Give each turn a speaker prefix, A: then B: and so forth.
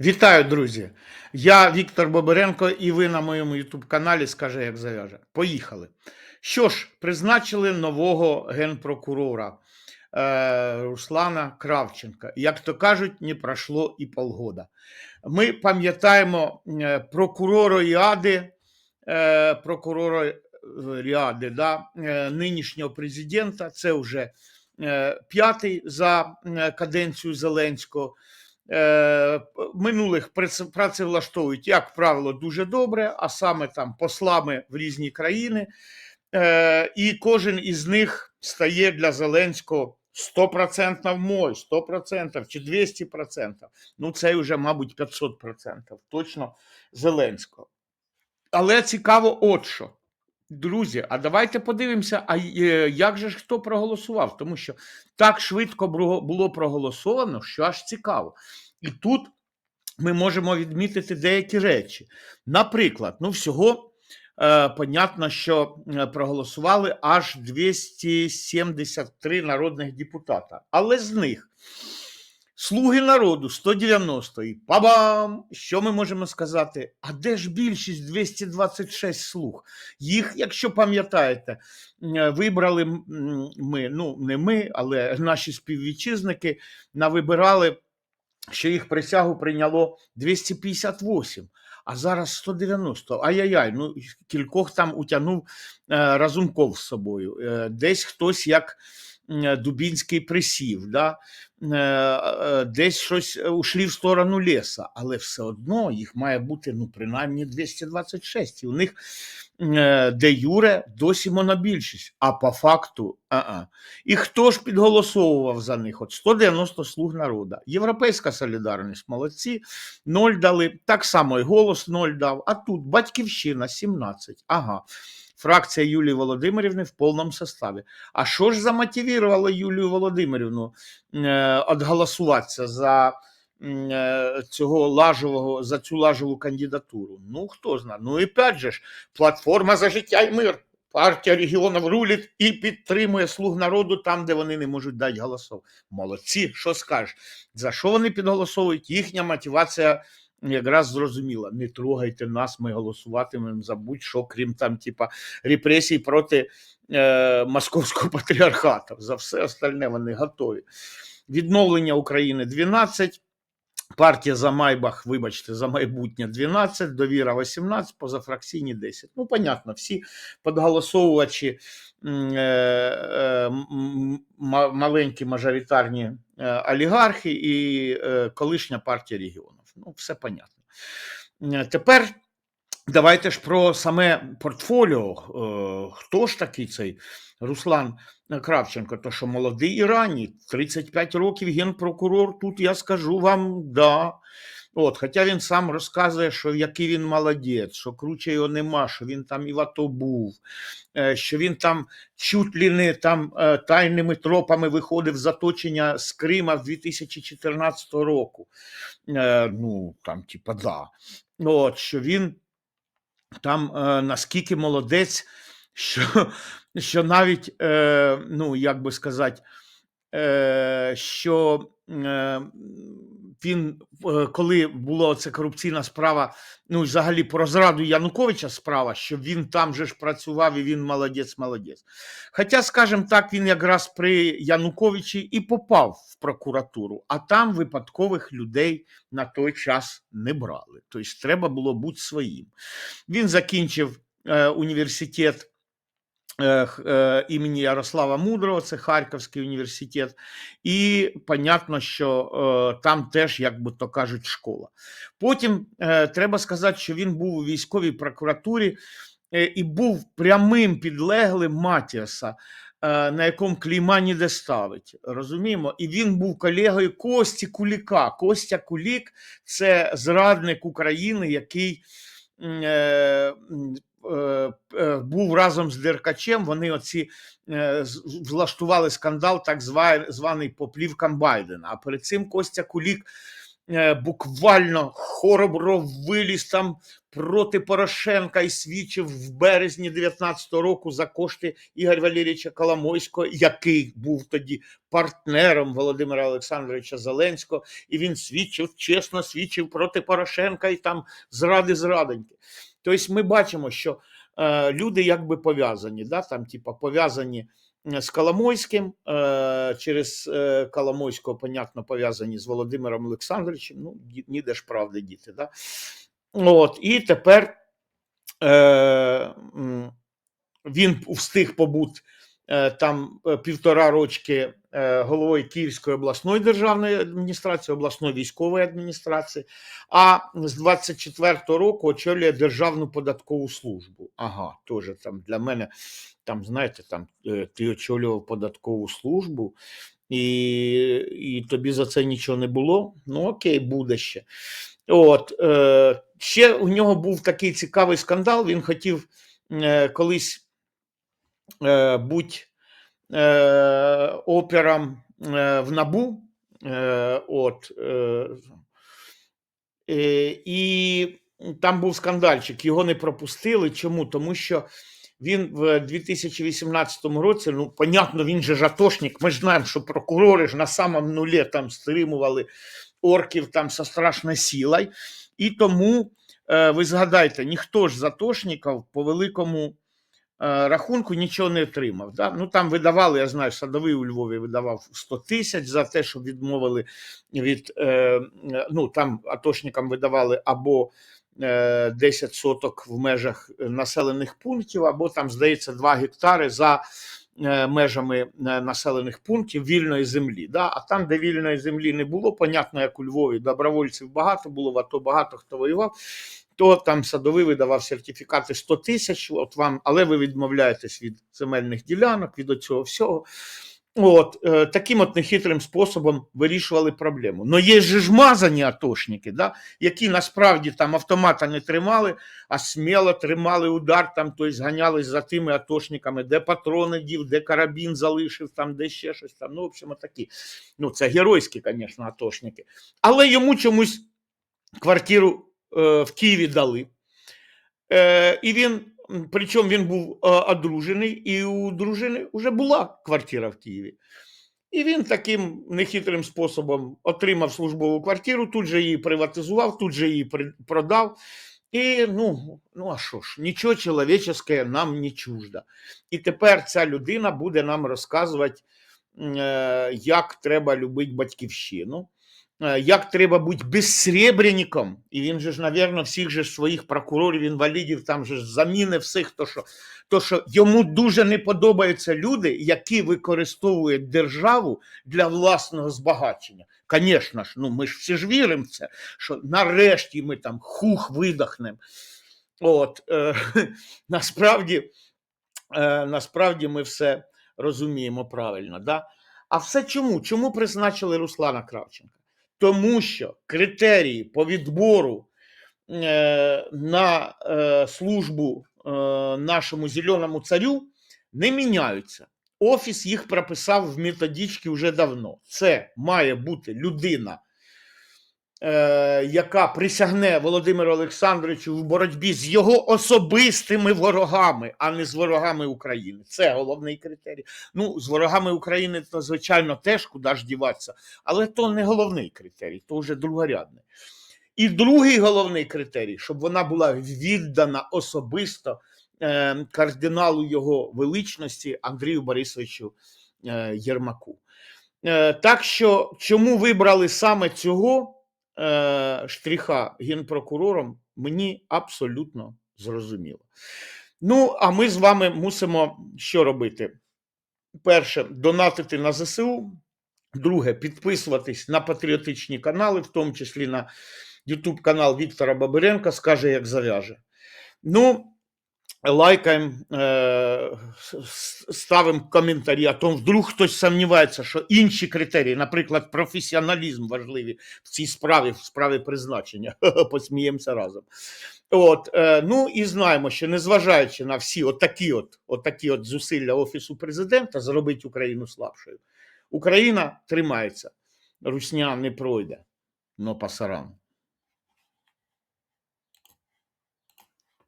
A: Вітаю, друзі! Я Віктор Боберенко, і ви на моєму ютуб-каналі Скаже, як зав'яже. Поїхали. Що ж, призначили нового генпрокурора е, Руслана Кравченка. Як то кажуть, не пройшло і полгода. Ми пам'ятаємо е, прокурора Іади, е, прокурора е, Ріади, да, е, нинішнього президента. Це вже п'ятий за каденцію Зеленського. Е, минулих працевлаштовують, як правило, дуже добре, а саме там послами в різні країни. Е, І кожен із них стає для Зеленського 100% мой, 100% чи 200%. Ну, це вже, мабуть, 500% точно Зеленського. Але цікаво, от що. Друзі, а давайте подивимося, а е, як же ж хто проголосував? Тому що так швидко було проголосовано, що аж цікаво. І тут ми можемо відмітити деякі речі. Наприклад, ну всього е, понятно, що е, проголосували аж 273 народних депутата, але з них Слуги народу 190 і пабам! Що ми можемо сказати? А де ж більшість 226 слуг? Їх, якщо пам'ятаєте, е, вибрали ми, ну не ми, але наші співвітчизники навибирали, що їх присягу прийняло 258. А зараз 190. Ай-яй-яй, ну кількох там утягнув е, Разумков з собою. Е, десь хтось як Дубінський присів, да? е, е, десь щось е, ушли в сторону ліса, але все одно їх має бути ну, принаймні 226. І у них е, де Юре досі монобільшість, а по факту а-а. І хто ж підголосовував за них? От 190 слуг народу. Європейська солідарність, молодці, ноль дали. Так само і голос ноль дав. А тут батьківщина 17. Ага. Фракція Юлії Володимирівни в повному составі. А що ж замотивувало Юлію Володимирівну е, отголосуватися за е, цього лажового, за цю лажову кандидатуру? Ну, хто знає. Ну і опять же ж, платформа за життя і мир. Партія регіонів рулить і підтримує слуг народу там, де вони не можуть дати голосов. Молодці, що скажеш? За що вони підголосовують? Їхня мотивація якраз зрозуміла. Не трогайте нас, ми голосуватимемо за будь-що, крім там, типа, репресій проти е, московського патріархату. За все остальне вони готові. Відновлення України 12. Партія за Майбах, вибачте, за майбутнє 12, довіра 18, позафракційні 10. Ну, понятно, всі подголосовувачі е, е, маленькі мажоритарні е, олігархи і колишня партія регіонів. Ну, все понятно. Е, Тепер давайте ж про саме портфоліо. Е, Хто ж такий цей Руслан Кравченко? То що молодий і ранній, 35 років генпрокурор. Тут я скажу вам, да. От, хоча він сам розказує, що який він молодець, що круче його нема, що він там і в АТО був, е, що він там чуть ли не там е, тайними тропами виходив з оточення з Крима з 2014 року. Е, Ну, там, типа, да. От, що він там наскільки молодець, що, що навіть, ну, як би сказати, що е, він, е, коли була ця корупційна справа, ну, взагалі про зраду Януковича справа, що він там же ж працював і він молодець, молодець. Хоча, скажімо так, він якраз при Януковичі і попав в прокуратуру, а там випадкових людей на той час не брали. Тобто треба було бути своїм. Він закінчив е, університет е, е, імені Ярослава Мудрого, це Харківський університет, і понятно, що е, там теж, як би то кажуть, школа. Потім е, треба сказати, що він був у військовій прокуратурі е, і був прямим підлеглим Матіаса. На якому клейма ніде ставить, розуміємо? І він був колегою Кості Куліка. Костя Кулік це зрадник України, який був разом з Деркачем. Вони оці е, влаштували скандал, так званий по плівкам Байдена. А перед цим Костя Кулік е, буквально хоробро виліз там проти Порошенка і свідчив в березні 19-го року за кошти Ігоря Валерійовича Коломойського, який був тоді партнером Володимира Олександровича Зеленського, і він свідчив, чесно свідчив проти Порошенка і там зради зрадоньки. Тобто ми бачимо, що люди якби пов'язані, да, там, типа, пов'язані е, з Коломойським, е, через е, Коломойського, понятно, пов'язані з Володимиром Олександровичем, ну, ніде ж правди діти. Да? От, і тепер е, він встиг побути е, там е, півтора рочки е, головою Київської обласної державної адміністрації, обласної військової адміністрації, а з 24-го року очолює Державну податкову службу. Ага, теж там для мене, там, знаєте, там е, ти очолював податкову службу, і, і тобі за це нічого не було. Ну окей, буде ще. От, е, ще у нього був такий цікавий скандал. Він хотів е, колись е, бути е, опером е, в набу. Е, от, е, і там був скандальчик, його не пропустили. Чому? Тому що він в 2018 році, ну, понятно, він же жатошник. Ми ж знаємо, що прокурори ж на самому нулі там стримували орків там со страшною силою. І тому, е, ви згадайте, ніхто ж з атошників по великому рахунку нічого не отримав. Да? Ну там видавали, я знаю, садовий у Львові видавав 100 тисяч за те, що відмовили від е, е, ну там атошникам видавали або е, 10 соток в межах населених пунктів, або там, здається, 2 гектари за е, межами е, населених пунктів вільної землі. Да? А там, де вільної землі не було, понятно, як у Львові, добровольців багато було, в АТО багато хто воював, то там садовий видавав сертифікати 100 тисяч, от вам, але ви відмовляєтесь від земельних ділянок, від цього всього. От, е, таким от нехитрим способом вирішували проблему. Но є ж мазані атошники, да, які насправді там автомата не тримали, а сміло тримали удар, там, тобто ганялись за тими атошниками, де патрони дів, де карабін залишив, там, де ще щось там. Ну, в общем, такі. Ну, це геройські, звісно, атошники. Але йому чомусь квартиру в Києві дали. Е, і він, причому він був е, одружений, і у дружини вже була квартира в Києві. І він таким нехитрим способом отримав службову квартиру, тут же її приватизував, тут же її продав. І ну, ну а що ж, нічого чоловіче нам не чуждо. І тепер ця людина буде нам розказувати, е, як треба любити батьківщину, е, як треба бути безсребренником. І він же ж, навірно, всіх же своїх прокурорів, інвалідів, там же ж заміни всіх, то що, то, що йому дуже не подобаються люди, які використовують державу для власного збагачення. Звісно ж, ну ми ж всі ж віримо в це, що нарешті ми там хух видохнемо. От, е, насправді, е, насправді ми все розуміємо правильно. Да? А все чому? Чому призначили Руслана Кравченка? Тому що критерії по відбору е, на е, службу е, нашому зеленому царю не міняються. Офіс їх прописав в методичці вже давно. Це має бути людина, яка присягне Володимиру Олександровичу в боротьбі з його особистими ворогами, а не з ворогами України. Це головний критерій. Ну, з ворогами України, то, звичайно, теж куди ж діватися, але то не головний критерій, то вже другорядний. І другий головний критерій, щоб вона була віддана особисто е, кардиналу його величності Андрію Борисовичу е, Єрмаку. Е, так що, чому вибрали саме цього е, штриха генпрокурором, мені абсолютно зрозуміло. Ну, а ми з вами мусимо що робити? Перше, донатити на ЗСУ. Друге, підписуватись на патріотичні канали, в тому числі на YouTube канал Віктора Бабиренка, скаже, як зав'яже. Ну, лайкаємо, е, ставимо коментарі, а то вдруг хтось сумнівається, що інші критерії, наприклад, професіоналізм важливі в цій справі, в справі призначення. Посміємося разом. От, е, ну і знаємо, що незважаючи на всі отакі от, отакі от зусилля Офісу президента зробити Україну слабшою, Україна тримається, русня не пройде. но пасаран.